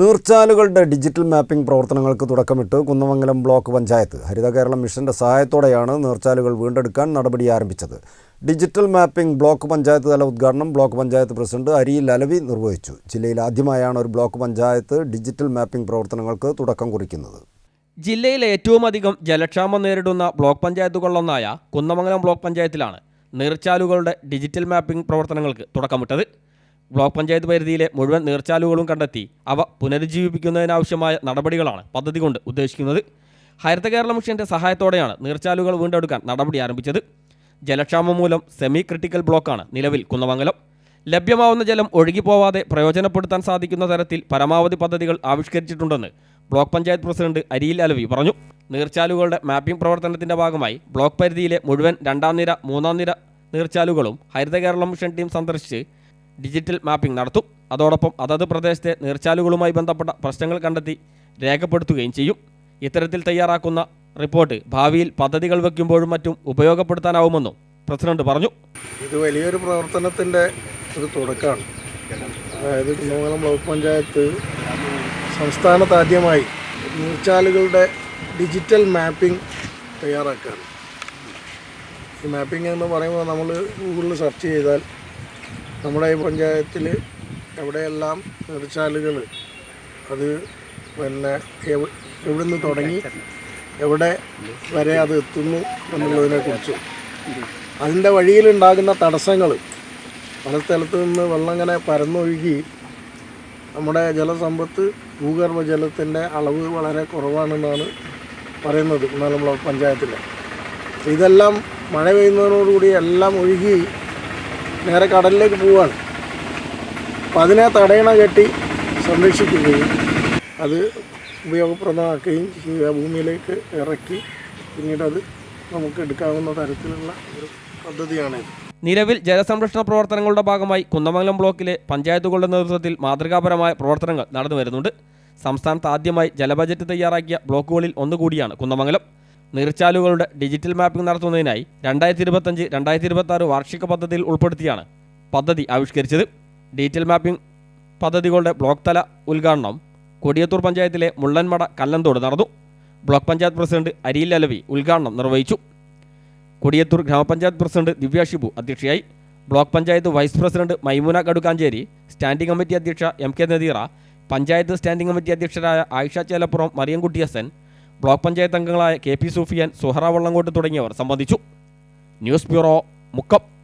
നീർച്ചാലുകളുടെ digital mapping പ്രവർത്തനങ്ങൾക്ക് തുടക്കമിട്ട് Kunnamangalam block panchayat Haritha Keralam മിഷന്റെ സഹായത്തോടെയാണ് നീർച്ചാലുകൾ വീണ്ടെടുക്കാൻ നടപടി ആരംഭിച്ചത്. ഡിജിറ്റൽ മാപ്പിംഗ് ബ്ലോക്ക് പഞ്ചായത്ത് തല ഉദ്ഘാടനം ബ്ലോക്ക് പഞ്ചായത്ത് പ്രസിഡന്റ് അരിയിൽ അലവി നിർവഹിച്ചു. ജില്ലയിൽ ആദ്യമായാണ് ഒരു ബ്ലോക്ക് പഞ്ചായത്ത് ഡിജിറ്റൽ മാപ്പിംഗ് പ്രവർത്തനങ്ങൾക്ക് തുടക്കം കുറിക്കുന്നത്. ജില്ലയിൽ ഏറ്റവും അധികം ജലക്ഷാമം നേരിടുന്ന ബ്ലോക്ക് പഞ്ചായത്തുകളിലൊന്നായ കുന്നമംഗലം ബ്ലോക്ക് പഞ്ചായത്തിലാണ് നീർച്ചാലുകളുടെ ഡിജിറ്റൽ മാപ്പിംഗ് പ്രവർത്തനങ്ങൾക്ക് തുടക്കമിട്ടത്. ബ്ലോക്ക് പഞ്ചായത്ത് പരിധിയിലെ മുഴുവൻ നീർച്ചാലുകളും കണ്ടെത്തി അവ പുനരുജ്ജീവിപ്പിക്കുന്നതിനാവശ്യമായ നടപടികളാണ് പദ്ധതി കൊണ്ട് ഉദ്ദേശിക്കുന്നത്. ഹരിത കേരള മിഷന്റെ സഹായത്തോടെയാണ് നീർച്ചാലുകൾ വീണ്ടെടുക്കാൻ നടപടി ആരംഭിച്ചത്. ജലക്ഷാമം മൂലം സെമി ക്രിട്ടിക്കൽ ബ്ലോക്കാണ് നിലവിൽ കുന്നമംഗലം. ലഭ്യമാവുന്ന ജലം ഒഴുകിപ്പോവാതെ പ്രയോജനപ്പെടുത്താൻ സാധിക്കുന്ന തരത്തിൽ പരമാവധി പദ്ധതികൾ ആവിഷ്കരിച്ചിട്ടുണ്ടെന്ന് ബ്ലോക്ക് പഞ്ചായത്ത് പ്രസിഡന്റ് അരിയിൽ അലവി പറഞ്ഞു. നീർച്ചാലുകളുടെ മാപ്പിംഗ് പ്രവർത്തനത്തിന്റെ ഭാഗമായി ബ്ലോക്ക് പരിധിയിലെ മുഴുവൻ രണ്ടാം നിര മൂന്നാം നിര നീർച്ചാലുകളും ഹരിത കേരളം മിഷൻ ടീം സന്ദർശിച്ച് ഡിജിറ്റൽ മാപ്പിംഗ് നടത്തും. അതോടൊപ്പം അതത് പ്രദേശത്തെ നീർച്ചാലുകളുമായി ബന്ധപ്പെട്ട പ്രശ്നങ്ങൾ കണ്ടെത്തി രേഖപ്പെടുത്തുകയും ചെയ്യും. ഇത്തരത്തിൽ തയ്യാറാക്കുന്ന റിപ്പോർട്ട് ഭാവിയിൽ പദ്ധതികൾ വയ്ക്കുമ്പോഴും മറ്റും ഉപയോഗപ്പെടുത്താനാവുമെന്നും പ്രസിഡന്റ് പറഞ്ഞു. ഇത് വലിയൊരു പ്രവർത്തനത്തിന്റെ ഒരു തുടക്കമാണ്. അതായത് കുന്നമംഗലം ബ്ലോക്ക് പഞ്ചായത്ത് സംസ്ഥാനത്ത് ആദ്യമായി നീർച്ചാലുകളുടെ ഡിജിറ്റൽ മാപ്പിംഗ് തയ്യാറാക്കുകയാണ്. ഈ മാപ്പിംഗ് എന്ന് പറയുമ്പോൾ നമ്മൾ ഗൂഗിളിൽ സെർച്ച് ചെയ്താൽ നമ്മുടെ ഈ പഞ്ചായത്തിൽ എവിടെയെല്ലാം നീർച്ചാലുകൾ അത് പിന്നെ എവിടെ നിന്ന് തുടങ്ങി എവിടെ വരെ അത് എത്തുന്നു എന്നുള്ളതിനെക്കുറിച്ച് അതിന്റെ വഴിയിലുണ്ടാകുന്ന തടസ്സങ്ങൾ പല സ്ഥലത്ത് നിന്ന് വെള്ളം ഇങ്ങനെ പരന്നൊഴുകി നമ്മുടെ ജലസമ്പത്ത് ഭൂഗർഭജലത്തിന്റെ അളവ് വളരെ കുറവാണെന്നാണ് പറയുന്നത് കുന്നാലം ബ്ലോക്ക് പഞ്ചായത്തിൽ ഇതെല്ലാം മഴ പെയ്യുന്നതിനോടുകൂടി എല്ലാം ഒഴുകി നേരെ കടലിലേക്ക് പോവുകയാണ് അപ്പം അതിനെ തടയണ കെട്ടി സംരക്ഷിക്കുകയും അത് ഉപയോഗപ്രദമാക്കുകയും ചെയ്യുക. ഭൂമിയിലേക്ക് ഇറക്കി പിന്നീട് അത് നമുക്ക് എടുക്കാവുന്ന തരത്തിലുള്ള ഒരു പദ്ധതിയാണിത്. നിലവിൽ ജലസംരക്ഷണ പ്രവർത്തനങ്ങളുടെ ഭാഗമായി കുന്നമംഗലം ബ്ലോക്കിലെ പഞ്ചായത്തുകളുടെ നേതൃത്വത്തിൽ മാതൃകാപരമായ പ്രവർത്തനങ്ങൾ നടന്നു വരുന്നുണ്ട്. സംസ്ഥാനത്ത് ആദ്യമായി ജലബജറ്റ് തയ്യാറാക്കിയ ബ്ലോക്കുകളിൽ ഒന്നുകൂടിയാണ് കുന്നമംഗലം നീർച്ചാലുകളുടെ ഡിജിറ്റൽ മാപ്പിംഗ് നടത്തുന്നതിനായി രണ്ടായിരത്തി ഇരുപത്തഞ്ച് രണ്ടായിരത്തി ഇരുപത്തി ആറ് വാർഷിക പദ്ധതിയിൽ ഉൾപ്പെടുത്തിയാണ് പദ്ധതി ആവിഷ്കരിച്ചത്. ഡിജിറ്റൽ മാപ്പിംഗ് പദ്ധതികളുടെ ബ്ലോക്ക് തല ഉദ്ഘാടനം കൊടിയത്തൂർ പഞ്ചായത്തിലെ മുള്ളൻമട കല്ലന്തോട് നടന്നു. ബ്ലോക്ക് പഞ്ചായത്ത് പ്രസിഡന്റ് അരിയിൽ അലവി ഉദ്ഘാടനം നിർവഹിച്ചു. കൊടിയത്തൂർ ഗ്രാമപഞ്ചായത്ത് പ്രസിഡന്റ് ദിവ്യ ഷിബു അധ്യക്ഷയായി. Block panchayat vice president Maimuna Kadukkanchery standing committee അധ്യക്ഷ M K Nadeera panchayat standing committee അധ്യക്ഷരായ Ayisha Chelappuram Mariyamkutty Hasan block panchayat അംഗങ്ങളായ കെ പി സൂഫിയാൻ സുഹറ വള്ളങ്കോട്ട് തുടങ്ങിയവർ സംബന്ധിച്ചു. News bureau Mukkam.